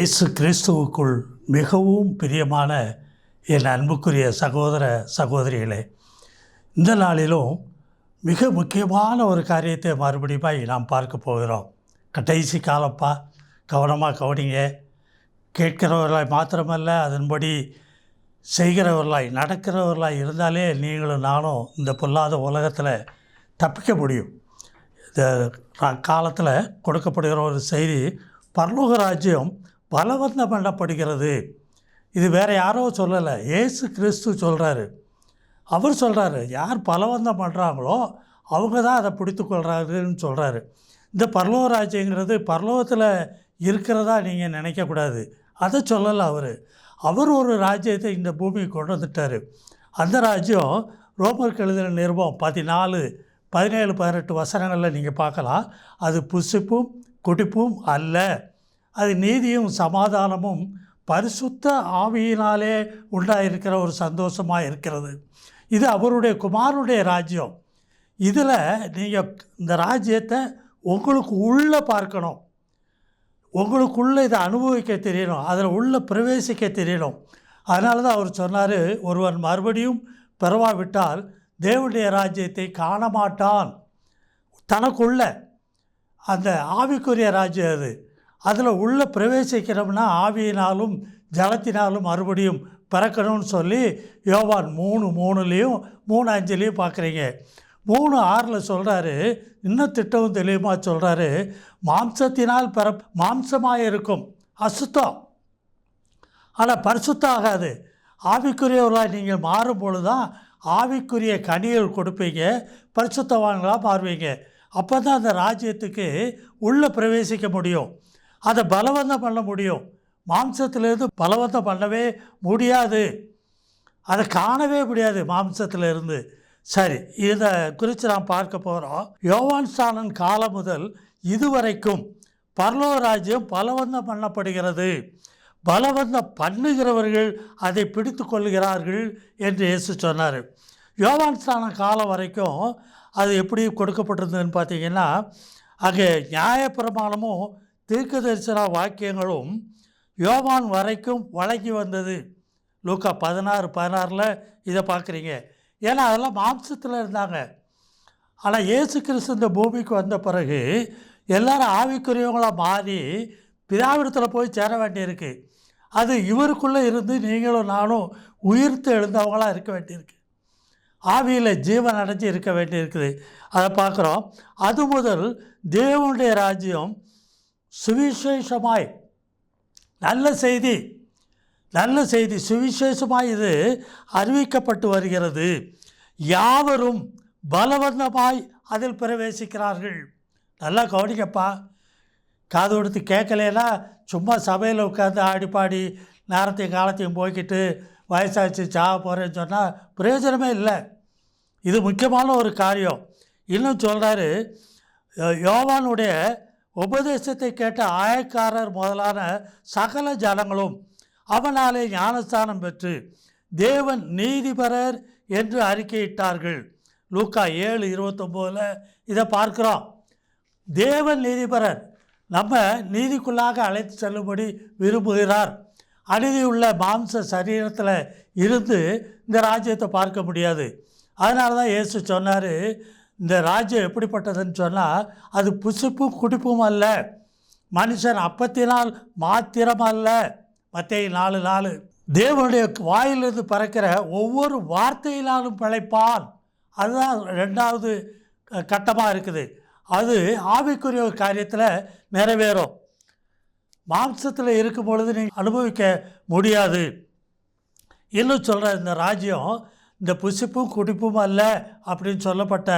இயேசு கிறிஸ்துவுக்குள் மிகவும் பிரியமான என் அன்புக்குரிய சகோதர சகோதரிகளே இந்த நாளிலும் மிக முக்கியமான ஒரு காரியத்தை மறுபடியும் நாம் பார்க்க போகிறோம். கடைசி காலப்பா கவனமாக கவனிங்க. கேட்கிறவர்களாய் மாத்திரமல்ல அதன்படி செய்கிறவர்களாய் நடக்கிறவர்களாய் இருந்தாலே நீங்களும் நானும் இந்த பொல்லாத உலகத்தில் தப்பிக்க முடியும். இந்த காலத்தில் கொடுக்கப்படுகிற ஒரு செய்தி பரலோக ராஜ்யம் பலவந்தம் பண்ணப்படுகிறது இது வேறு யாரோ சொல்லலை. ஏசு கிறிஸ்து சொல்கிறாரு அவர் சொல்கிறாரு யார் பலவந்தம் பண்ணுறாங்களோ அவங்க தான் அதை பிடித்து கொள்கிறாருன்னு சொல்கிறாரு இந்த பரலோக ராஜ்யங்கிறது பரலோகத்தில் இருக்கிறதா நீங்கள் நினைக்கக்கூடாது. அதை சொல்லலை அவர். அவர் ஒரு ராஜ்யத்தை இந்த பூமிக்கு கொண்டு வந்துட்டார். அந்த ராஜ்யம் ரோமருக்கு எழுதின நிருபம் பதினாலு பதினேழு பதினெட்டு வசனங்களில் நீங்கள் பார்க்கலாம். அது புசிப்பும் குடிப்பும் அல்ல. அது நீதியும் சமாதானமும் பரிசுத்த ஆவியினாலே உண்டாயிருக்கிற ஒரு சந்தோஷமாக இருக்கிறது. இது அவருடைய குமாரனுடைய ராஜ்யம். இதில் நீங்கள் இந்த ராஜ்யத்தை உங்களுக்கு உள்ளே பார்க்கணும். உங்களுக்குள்ளே இதை அனுபவிக்க தெரியணும். அதில் உள்ளே பிரவேசிக்க தெரியணும். அதனால தான் அவர் சொன்னார் ஒருவன் மறுபடியும் பெறவாவிட்டால் தேவனுடைய ராஜ்யத்தை காண மாட்டான் தனக்குள்ள அந்த ஆவிக்குரிய ராஜ்யம் அது. அதில் உள்ளே பிரவேசிக்கிறோம்னா ஆவியினாலும் ஜலத்தினாலும் மறுபடியும் பிறக்கணும்னு சொல்லி யோவான் மூணு மூணுலேயும் மூணு அஞ்சுலேயும் பார்க்குறீங்க. மூணு ஆறில் சொல்கிறாரு இன்னும் திட்டமும் தெளிவுமாக சொல்கிறாரு மாம்சத்தினால் பிற மாம்சமாக இருக்கும் அசுத்தம். ஆனால் பரிசுத்தம் ஆகாது. ஆவிக்குரியவர்களாக நீங்கள் மாறும் பொழுது தான் ஆவிக்குரிய கனிகள் கொடுப்பீங்க பரிசுத்தவான்களாக மாறுவீங்க. அப்போ தான் அந்த ராஜ்யத்துக்கு உள்ளே பிரவேசிக்க முடியும். அதை பலவந்தம் பண்ண முடியும். மாம்சத்திலேருந்து பலவந்தம் பண்ணவே முடியாது. அதை காணவே முடியாது மாம்சத்திலிருந்து. சரி இதை குறித்து நாம் பார்க்க போகிறோம் யோவான் ஸ்தானன் காலம் முதல் இதுவரைக்கும் பரலோ ராஜ்யம் பலவந்தம் பண்ணப்படுகிறது. பலவந்தம் பண்ணுகிறவர்கள் அதை பிடித்து கொள்கிறார்கள் என்று இயேசு சொன்னார். யோவான் ஸ்தானம் காலம் வரைக்கும் அது எப்படி கொடுக்கப்பட்டிருந்ததுன்னு பார்த்தீங்கன்னா அங்கே நியாயப்பிரமாணமும் தீர்க்க தரிசன வாக்கியங்களும் யோவான் வரைக்கும் வழங்கி வந்தது. லூக்கா பதினாறு பதினாறில் இதை பார்க்குறீங்க. ஏன்னா அதெல்லாம் மாம்சத்தில் இருந்தாங்க. ஆனால் இயேசு கிறிஸ்து இந்த பூமிக்கு வந்த பிறகு எல்லாரும் ஆவிக்குரியவங்களாக மாறி பிதாவிடத்தில் போய் சேர வேண்டியிருக்கு. அது இவருக்குள்ளே இருந்து நீங்களும் நானும் உயிர்த்து எழுந்தவங்களாக இருக்க வேண்டியிருக்கு. ஆவியில் ஜீவன் அடைஞ்சு இருக்க வேண்டியிருக்குது. அதை பார்க்குறோம். அது முதல் தேவனுடைய ராஜ்யம் சுவிசேஷமாய். நல்ல செய்தி. நல்ல செய்தி. சுவிசேஷமாய் இது அறிவிக்கப்பட்டு வருகிறது. யாவரும் பலவந்தமாய் அதில் பிரவேசிக்கிறார்கள். நல்லா கவனிக்கப்பா காது கொடுத்து கேட்கலைன்னா சும்மா சபையில் உட்காந்து ஆடிப்பாடி நேரத்தையும் காலத்தையும் போய்க்கிட்டு வயசாச்சு சாக போகிறேன்னு சொன்னால் பிரயோஜனமே இல்லை. இது முக்கியமான ஒரு காரியம். இன்னும் சொல்கிறாரு யோவானுடைய உபதேசத்தை கேட்ட ஆயக்காரர் முதலான சகல ஜனங்களும் அவனாலே ஞானஸ்தானம் பெற்று தேவன் நீதிபரர் என்று அறிக்கையிட்டார்கள். லூக்கா ஏழு இருபத்தொம்போதில் இதை பார்க்குறோம். தேவன் நீதிபரர் நம்ம நீதிக்குள்ளாக அழைத்து செல்லும்படி விரும்புகிறார். அநீதி உள்ள மாம்ச சரீரத்தில் இருந்து இந்த ராஜ்யத்தை பார்க்க முடியாது. அதனால தான் இயேசு சொன்னார் இந்த ராஜ்யம் எப்படிப்பட்டதுன்னு சொன்னால் அது புசுப்பும் குடிப்பும் அல்ல. மனுஷன் அப்பத்தினால் மாத்திரம் அல்ல மத்திய நாலு நாலு. தேவனுடைய வாயிலிருந்து பறக்கிற ஒவ்வொரு வார்த்தையினாலும் பிழைப்பான். அதுதான் ரெண்டாவது கட்டமாக இருக்குது. அது ஆவிக்குரிய ஒரு காரியத்தில் நிறைவேறும். மாம்சத்தில் இருக்கும் பொழுது நீங்கள் அனுபவிக்க முடியாது. இன்னும் சொல்கிற இந்த ராஜ்யம் இந்த புசிப்பும் குடிப்பும் அல்ல அப்படின்னு சொல்லப்பட்ட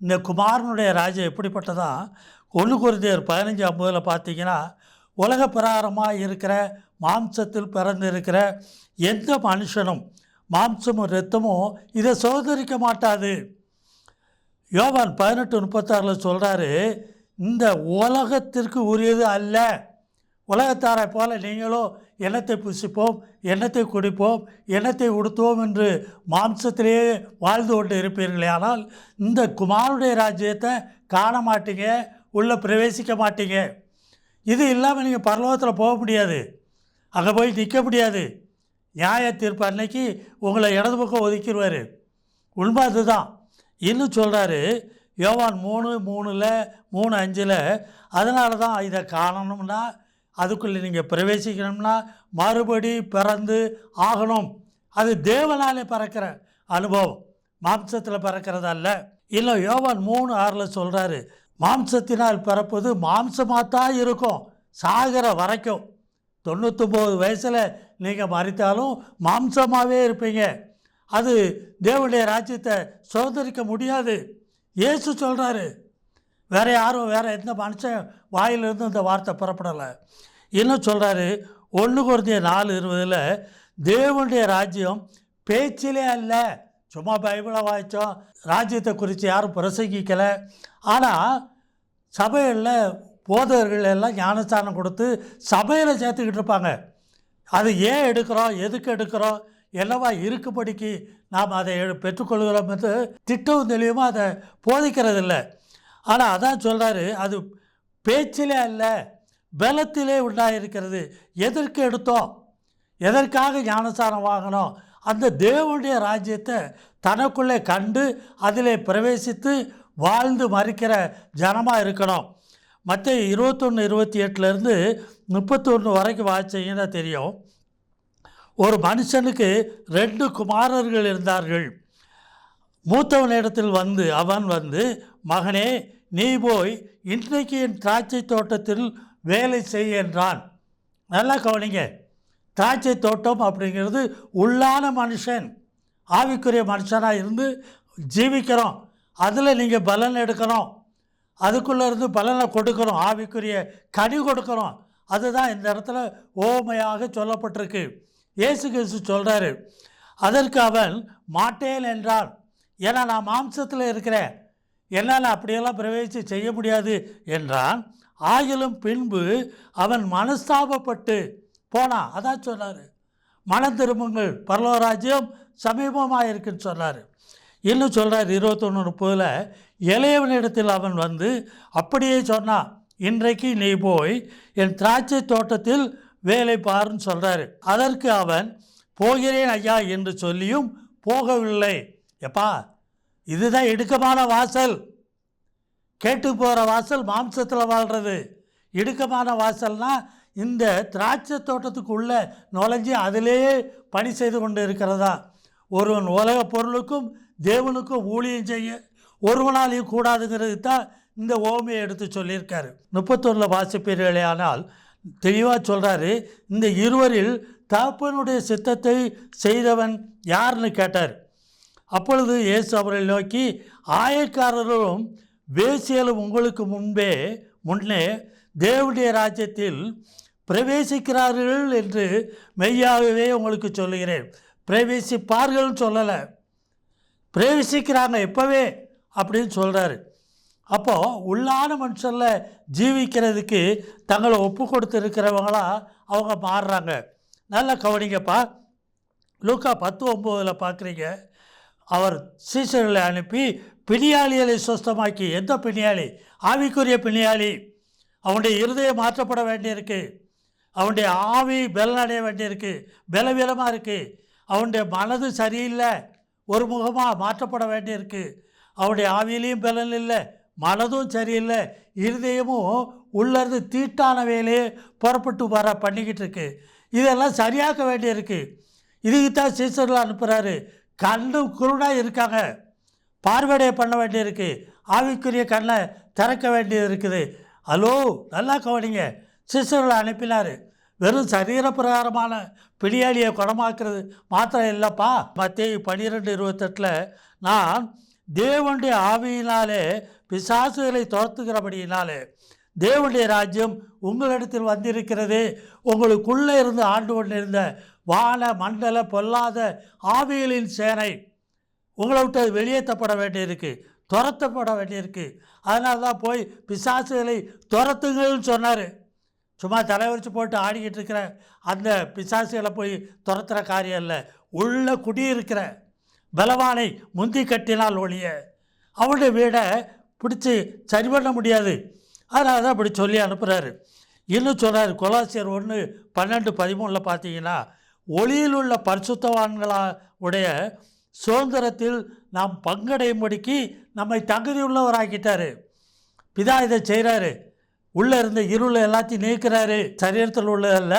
இந்த குமாரனுடைய ராஜ்யம் எப்படிப்பட்டதா? ஒன்று குருதியர் பதினஞ்சு ஐம்பதில் பார்த்தீங்கன்னா உலக பிரகாரமாக இருக்கிற மாம்சத்தில் பிறந்திருக்கிற எந்த மனுஷனும் மாம்சமும் ரத்தமும் இதை சோதரிக்க மாட்டாது. யோவான் பதினெட்டு முப்பத்தாறில் சொல்கிறாரு இந்த உலகத்திற்கு உரியது அல்ல. உலகத்தாரை போல நீங்களோ எண்ணத்தை புசிப்போம் எண்ணத்தை குடிப்போம் எண்ணத்தை உடுத்துவோம் என்று மாம்சத்திலேயே வாழ்ந்து கொண்டு இருப்பீர்களே. ஆனால் இந்த குமாருடைய ராஜ்யத்தை காண மாட்டீங்க உள்ளே பிரவேசிக்க மாட்டீங்க. இது இல்லாமல் நீங்கள் பரலோகத்தில் போக முடியாது. அங்கே போய் நிற்க முடியாது. நியாய தீர்ப்பு அன்னைக்கு உங்களை இடது பக்கம் ஒதுக்கிடுவார். உண்மை அதுதான். இன்னும் சொல்கிறாரு யோவான் மூணு மூணில் மூணு அஞ்சில் அதனால தான் இதை காணணும்னா அதுக்குள்ளே நீங்கள் பிரவேசிக்கணும்னா மறுபடி பிறந்து ஆகணும். அது தேவனாலே பறக்கிற அனுபவம். மாம்சத்தில் பறக்கிறதல்ல இல்லை யோவான் மூணு ஆறில் சொல்கிறாரு மாம்சத்தினால் பிறப்பது மாம்சமாக தான் இருக்கும் சாகிற வரைக்கும். தொண்ணூத்தொம்பது வயசில் நீங்கள் மறித்தாலும் மாம்சமாகவே இருப்பீங்க. அது தேவனுடைய ராஜ்யத்தை சுதந்திரிக்க முடியாது. இயேசு சொல்கிறாரு வேற யாரும் வேறு எந்த மனுஷன் வாயிலிருந்து இந்த வார்த்தை புறப்படலை? இன்னும் சொல்கிறாரு ஒன்று குறைஞ்ச நாலு இருபதில் தேவனுடைய ராஜ்யம் பேச்சிலே அல்ல. சும்மா பைபிளை வாய்ச்சோம் ராஜ்யத்தை குறித்து யாரும் பிரசங்கிக்கலை. ஆனால் சபைகளில் போதகர்கள் எல்லாம் ஞானஸ்தானம் கொடுத்து சபையில் சேர்த்துக்கிட்டு இருப்பாங்க. அது ஏன் எடுக்கிறோம்? எதுக்கு எடுக்கிறோம்? என்னவா இருக்குபடிக்கு நாம் அதை பெற்றுக்கொள்கிறோம் என்று திட்டம் தெளிவுமாக அதை போதிக்கிறதில்ல. ஆனால் அதான் சொல்கிறாரு அது பேச்சிலே அல்ல. பலத்திலே உண்டாயிருக்கிறது. எதற்கு எடுத்தோம்? எதற்காக ஞானசாரம் வாங்கினோம்? அந்த தேவனுடைய ராஜ்யத்தை தனக்குள்ளே கண்டு அதிலே பிரவேசித்து வாழ்ந்து மறிக்கிற ஜனமாக இருக்கணும். மற்ற இருபத்தொன்று இருபத்தி எட்டுலேருந்து முப்பத்தொன்று வரைக்கும் வாசிச்சீங்கன்னா தெரியும்? ஒரு மனுஷனுக்கு ரெண்டு குமாரர்கள் இருந்தார்கள். மூத்தவனிடத்தில் வந்து அவன் வந்து மகனே நீ போய் இன்றைக்கு என் திராட்சை தோட்டத்தில் வேலை செய் என்றான். நல்லா கவனிங்க. திராட்சை தோட்டம் அப்படிங்கிறது உள்ளான மனுஷன். ஆவிக்குரிய மனுஷனாக இருந்து ஜீவிக்கிறோம். அதில் நீங்கள் பலன் எடுக்கணும். அதுக்குள்ளே இருந்து பலனை கொடுக்கணும். ஆவிக்குரிய கனி கொடுக்கணும். அதுதான் இந்த இடத்துல ஓமையாக சொல்லப்பட்டிருக்கு. இயேசு கிறிஸ்து சொல்கிறாரு அதற்கு அவன் மாட்டேன் என்றான். ஏன்னா நான் மாம்சத்தில் இருக்கிறேன். என்னால் அப்படியெல்லாம் பிரவேசி செய்ய முடியாது என்றான். ஆகிலும் பின்பு அவன் மனஸ்தாபப்பட்டு போனான் அதான் சொன்னார். மனம் திரும்புங்கள் பரலோராஜ்யம் சமீபமாக இருக்குன்னு சொன்னார். இன்னும் சொல்கிறார் இருபத்தொன்று முப்பதில் இளையவனிடத்தில் அவன் வந்து அப்படியே சொன்னான் இன்றைக்கு நீ போய் என் திராட்சை தோட்டத்தில் வேலை பாருன்னு சொல்கிறாரு அதற்கு அவன் போகிறேன் ஐயா என்று சொல்லியும் போகவில்லை. எப்பா இதுதான் இடுக்கமான வாசல். கேட்டு போகிற வாசல் மாம்சத்தில் வாழ்கிறது இடுக்கமான வாசல்னா இந்த திராட்சை தோட்டத்துக்குள்ளே நுழைஞ்சு அதிலேயே பணி செய்து கொண்டு இருக்கிறதா? ஒருவன் உலக பொருளுக்கும் தேவனுக்கும் ஊழியம் செய்ய ஒருவனாலையும் கூடாதுங்கிறது தான் இந்த ஓமையை எடுத்து சொல்லியிருக்காரு. முப்பத்தொன்னில் வாசிப்பீர்களே ஆனால் தெளிவாக சொல்கிறாரு இந்த இருவரில் தகப்பனுடைய சித்தத்தை செய்தவன் யாருன்னு கேட்டார். அப்பொழுது இயேசு அவரை நோக்கி ஆயக்காரர்களும் வேசியலும் உங்களுக்கு முன்பே முன்னே தேவடைய ராஜ்யத்தில் பிரவேசிக்கிறார்கள் என்று மெய்யாகவே உங்களுக்கு சொல்லுகிறேன். பிரவேசிப்பார்கள்னு சொல்லலை. பிரவேசிக்கிறாங்க எப்போவே அப்படின்னு சொல்கிறாரு அப்போது உள்ளான மனுஷனில் ஜீவிக்கிறதுக்கு தங்களை ஒப்பு கொடுத்துருக்கிறவங்களாக அவங்க மாறுறாங்க. நல்லா கவனிங்கப்பா. லூக்கா பத்து ஒம்போதில் பார்க்குறீங்க அவர் சீசர்களை அனுப்பி பிணியாளிகளை சுஸ்தமாக்கி எந்த பிணியாளி? ஆவிக்குரிய பிணியாளி. அவனுடைய இருதயம் மாற்றப்பட வேண்டியிருக்கு. அவனுடைய ஆவி பலனடைய வேண்டியிருக்கு. பலவீனமாக இருக்குது அவனுடைய மனது சரியில்லை. ஒரு முகமாக மாற்றப்பட வேண்டியிருக்கு. அவனுடைய ஆவியிலையும் பலன் இல்லை. மனதும் சரியில்லை. இருதயமும் உள்ளிருந்து தீட்டான வேலையே புறப்பட்டு வர பண்ணிக்கிட்டு இருக்கு. இதெல்லாம் சரியாக்க வேண்டியிருக்கு. இதுக்கு தான் சீசரில் அனுப்புகிறாரு கண்ணும் குருடாக இருக்காங்க. பார்வையை பண்ண வேண்டியிருக்கு. ஆவிக்குரிய கண்ணை திறக்க வேண்டியது இருக்குது ஹலோ நல்லா கவனிங்க. சிஸ்டர்களை அனுப்பினார். வெறும் சரீர பிரகாரமான பிடியாளியை குணமாக்குறது மாத்திரம் இல்லைப்பா. மத்திய பன்னிரெண்டு இருபத்தெட்டில் நான் தேவனுடைய ஆவியினாலே பிசாசுகளை துரத்துகிறபடியினாலே தேவனுடைய ராஜ்யம் உங்களிடத்தில் வந்திருக்கிறது. உங்களுக்குள்ளே இருந்து ஆண்டு கொண்டிருந்த வான மண்டல பொல்லாத ஆவிகளின் சேனை உங்களை விட்டு அது வெளியேற்றப்பட வேண்டியிருக்கு துரத்தப்பட வேண்டியிருக்கு. அதனால தான் போய் பிசாசுகளை துரத்துங்கள்னு சொன்னார். சும்மா தலைவரிச்சு போட்டு ஆடிக்கிட்டு இருக்கிற அந்த பிசாசுகளை போய் துரத்துற காரியம் இல்லை. உள்ள குடியிருக்கிற பலவானை முந்தி கட்டினால் ஒழிய அவனுடைய வீடை பிடிச்சி சரி பண்ண முடியாது. அதனால தான் அப்படி சொல்லி அனுப்புகிறாரு இன்னும் சொல்கிறார் கொலாசியர் ஒன்று பன்னெண்டு பதிமூணில் பார்த்தீங்கன்னா ஒளியில் உள்ள பரிசுத்தவான்களா உடைய சுதந்திரத்தில் நாம் பங்கடையும்படிக்கு நம்மை தகுதியுள்ளவராக்கிட்டாரு. பிதா இதை செய்கிறாரு உள்ளே இருந்த இருள் எல்லாத்தையும் நீக்கிறாரு. சரீரத்தில் உள்ளதல்ல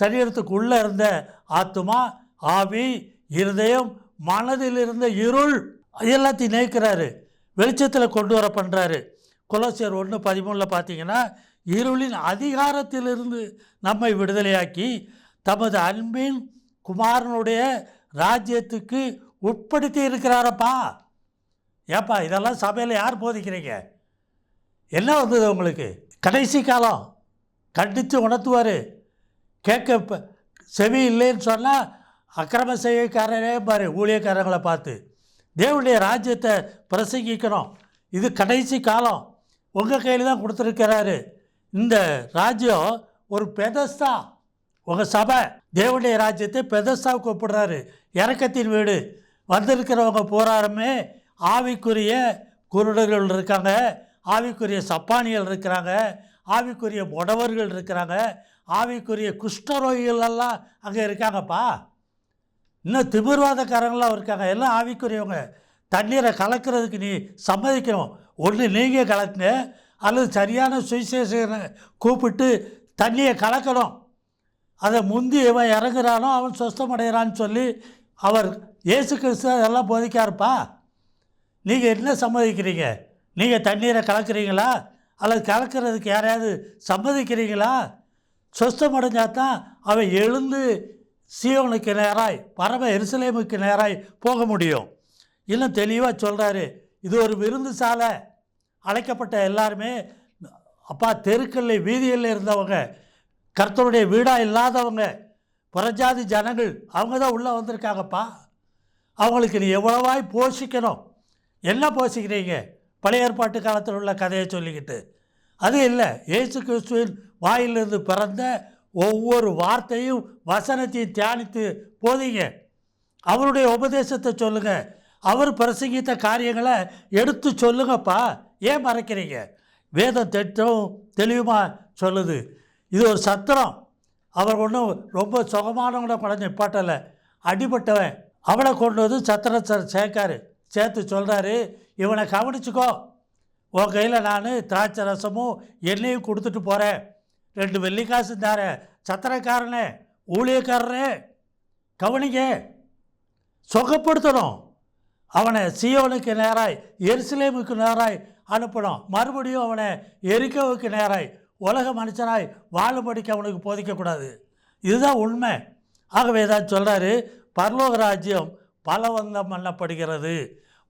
சரீரத்துக்கு உள்ளே இருந்த ஆத்துமா ஆவி இருதயம் மனதில் இருந்த இருள் எல்லாத்தையும் நீக்கிறாரு. வெளிச்சத்தில் கொண்டு வர பண்ணுறாரு குலசியர் ஒன்று பதிமூணில் பார்த்தீங்கன்னா இருளின் அதிகாரத்திலிருந்து நம்மை விடுதலையாக்கி தமது அன்பின் குமாரனுடைய ராஜ்யத்துக்கு உட்படுத்தி இருக்கிறாரப்பா. ஏப்பா இதெல்லாம் சபையில் யார் போதிக்கிறீங்க? என்ன வந்தது உங்களுக்கு? கடைசி காலம். கண்டித்து உணர்த்துவார். கேட்க செவி இல்லைன்னு சொன்னால் அக்கிரம செய்யக்காரரே பாரு ஊழியக்காரங்களை பார்த்து. தேவனுடைய ராஜ்யத்தை பிரசங்கிக்கணும். இது கடைசி காலம். உங்கள் கையில் தான் கொடுத்துருக்கிறாரு. இந்த ராஜ்யம் ஒரு பெதஸ்தா. உங்கள் சபை தேவனுடைய ராஜ்யத்தை பெதஸ்தாவுக்கு ஒப்பிடுறாரு. இறக்கத்தின் வீடு. வந்திருக்கிறவங்க போராருமே ஆவிக்குரிய குருடர்கள் இருக்காங்க ஆவிக்குரிய சப்பானிகள் இருக்கிறாங்க ஆவிக்குரிய முடவர்கள் இருக்கிறாங்க ஆவிக்குரிய குஷ்டரோகிகள் எல்லாம் அங்கே இருக்காங்கப்பா. இன்னும் திமிர்வாதக்காரங்களாம் இருக்காங்க. எல்லாம் ஆவிக்குரியவங்க. தண்ணீரை கலக்கிறதுக்கு நீ சம்மதிக்கணும். ஒன்று நீங்கள் கலக்குங்க அல்லது சரியான சுவிசேஷனை கூப்பிட்டு தண்ணியை கலக்கணும். அதை முந்தி இவன் இறங்குறானோ அவன் சொஸ்தமடைகிறான்னு சொல்லி அவர் இயேசு கிறிஸ்து அதெல்லாம் போதிக்காருப்பா. நீங்கள் என்ன சம்மதிக்கிறீங்க? நீங்கள் தண்ணீரை கலக்கிறீங்களா? அல்லது கலக்கிறதுக்கு யாரையாவது சம்மதிக்கிறீங்களா? சொஸ்தமடைஞ்சா தான் அவன் எழுந்து சீவனுக்கு நேராய் பரம எருசலேமுக்கு நேராய் போக முடியும். இன்னும் தெளிவாக சொல்கிறாரு இது ஒரு விருந்து சாலை. அழைக்கப்பட்ட எல்லாருமே அப்பா தெருக்களில் வீதியில் இருந்தவங்க கர்த்தருடைய வீடாக இல்லாதவங்க புறஜாதி ஜனங்கள் அவங்க தான் உள்ளே வந்திருக்காங்கப்பா. அவங்களுக்கு நீ எவ்வளவாய் போஷிக்கணும்? என்ன போஷிக்கிறீங்க? பழைய ஏற்பாட்டு காலத்தில் உள்ள கதையை சொல்லிக்கிட்டு. அது இல்லை ஏசு கிறிஸ்துவின் வாயிலிருந்து பிறந்த ஒவ்வொரு வார்த்தையும் வசனத்தையும் தியானித்து போதீங்க. அவருடைய உபதேசத்தை சொல்லுங்கள் அவர் பிரசங்கித்த காரியங்களை எடுத்து சொல்லுங்கப்பா. ஏன் மறைக்கிறீங்க? வேதம் திட்டம் தெளிவுமாக சொல்லுது. இது ஒரு சத்திரம். அவர் ஒன்றும் ரொம்ப சுகமானவங்கள கொண்டு நிப்பாட்டலை அடிபட்டவன் அவனை கொண்டு வந்து சத்திரத்தை சேர்க்காரு. சேர்த்து சொல்கிறாரு இவனை கவனிச்சுக்கோ. உன் கையில் நான் திராட்சை ரசமும் எண்ணெயும் கொடுத்துட்டு போகிறேன் ரெண்டு வெள்ளிக்காசு தாரேன் சத்திரக்காரனே ஊழியக்காரனே கவனிங்க. சுகப்படுத்தணும். அவனை சியோனுக்கு நேராய் எருசலேமுக்கு நேராய் அனுப்பணும். மறுபடியும் அவனை எரிக்கோவுக்கு நேராய் உலக மனுஷனாய் வாழும்படிக்கு அவனுக்கு போதிக்கக்கூடாது. இதுதான் உண்மை. ஆகவே தான் சொல்கிறாரு பரலோக ராஜ்யம் பலவந்தம் பண்ணப்படுகிறது.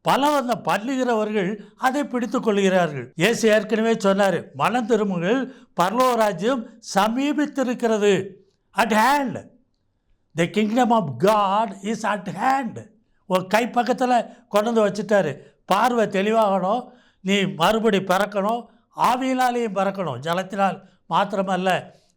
பலவந்தம் பண்ணுகிறவர்கள் அதை பிடித்து கொள்கிறார்கள். இயேசு ஏற்கனவே சொன்னார் மனம் திரும்புங்கள் பரலோக ராஜ்யம் சமீபித்திருக்கிறது. At hand the kingdom of God is at hand ஒரு கை பக்கத்தில் கொண்டு வந்து வச்சுட்டாரு. பார்வை தெளிவாகணும் நீ மறுபடி பிறக்கணும் ஆவியினாலேயும் பிறக்கணும். ஜலத்தினால் மாத்திரமல்ல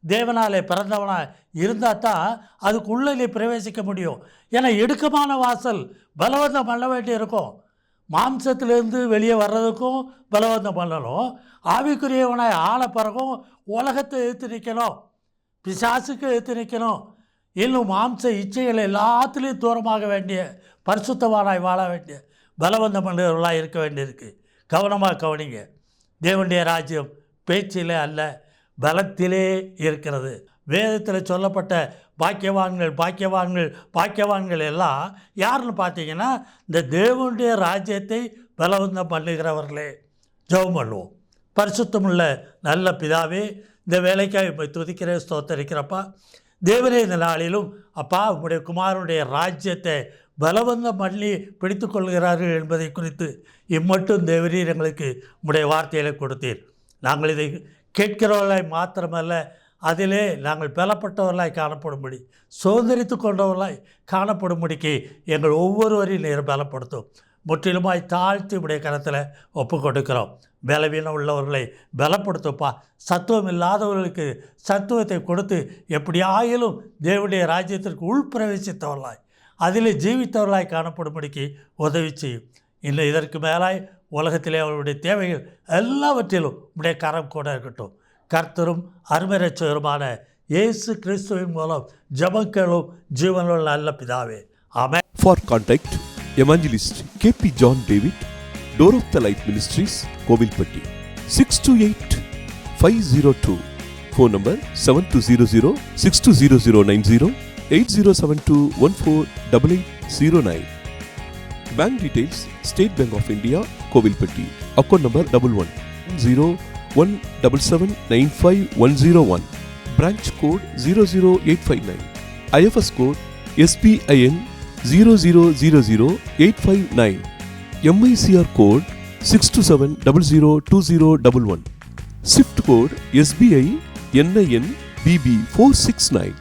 தேவனாலே பிறந்தவனாக இருந்தால் தான் அதுக்குள்ளே நீ பிரவேசிக்க முடியும். ஏன்னா இடுக்கமான வாசல் பலவந்தம் பண்ண வேண்டி இருக்கும். மாம்சத்திலேருந்து வெளியே வர்றதுக்கும் பலவந்தம் பண்ணணும். ஆவிக்குரியவனாய் ஆன பிறகும் உலகத்தை எதிர்த்து நிற்கணும். பிசாசுக்கு எதிர்த்து நிற்கணும். இன்னும் மாம்ச இச்சைகள் எல்லாத்துலேயும் தூரமாக வேண்டிய பரிசுத்தவானாய் வாழ வேண்டிய பலவந்த மன்னர்களாக இருக்க வேண்டியிருக்கு. கவனமாக கவனிங்க. தேவனுடைய ராஜ்யம் பேச்சிலே அல்ல பலத்திலே இருக்கிறது. வேதத்தில் சொல்லப்பட்ட பாக்கியவான்கள் பாக்கியவான்கள் பாக்கியவான்கள் எல்லாம் யாருன்னு பார்த்தீங்கன்னா இந்த தேவனுடைய ராஜ்யத்தை பலவந்தம் பண்ணுகிறவர்களே. ஜெபம் பண்ணுவோம். பரிசுத்தமுள்ள நல்ல பிதாவே இந்த வேலைக்காக இப்போ துதிக்கிற ஸ்தோத்தரிக்கிறப்பா. தேவனே இந்த நாளிலும் அப்பா உங்களுடைய குமாரனுடைய ராஜ்யத்தை பலவந்தம் பண்ணி பிடித்து கொள்கிறார்கள் என்பதை குறித்து இம்மட்டும் தேவரீர் எங்களுக்கு உங்களுடைய வார்த்தைகளை கொடுத்தீர். நாங்கள் இதை கேட்கிறவர்களாய் மாத்திரமல்ல அதிலே நாங்கள் பலப்பட்டவர்களாய் காணப்படும்படி சுதந்திரித்து கொண்டவர்களாய் காணப்படும்படிக்கு எங்கள் ஒவ்வொருவரையும் நேரம் பலப்படுத்தும். முற்றிலுமாய் தாழ்த்தி உடைய கரத்தில் ஒப்பு கொடுக்கிறோம் பலவீனம் உள்ளவர்களை பலப்படுத்துப்பா சத்துவம் இல்லாதவர்களுக்கு சத்துவத்தை கொடுத்து எப்படியாயிலும் தேவனுடைய ராஜ்யத்திற்கு உள்பிரவேசித்தவர்களாய் அதிலே ஜீவித்தவர்களாய் காணப்படும்படிக்கு உதவி செய்யும். இன்னும் இதற்கு மேலாய் உலகத்திலே அவருடைய தேவைகள் எல்லாவற்றிலும் உடைய கரம் கூட இருக்கட்டும். கர்த்தரும் அருமரச்சருமான இயேசு கிறிஸ்துவின் மூலம் ஜபங்களும் ஜீவனும் நல்ல பிதாவே. ஆமே for contact evangelist K P John David door of the light ministries Kovilpatti six two eight five zero two phone number seven two zero zero six two zero zero nine zero eight zero seven two one four double eight zero nine bank details State Bank of India Kovilpatti account number double one zero one double seven nine five one zero one branch code zero zero eight five nine IFS code SBIN zero zero zero zero eight five nine MICR code six two seven double zero two zero double one swift code SBI NIN BB four six nine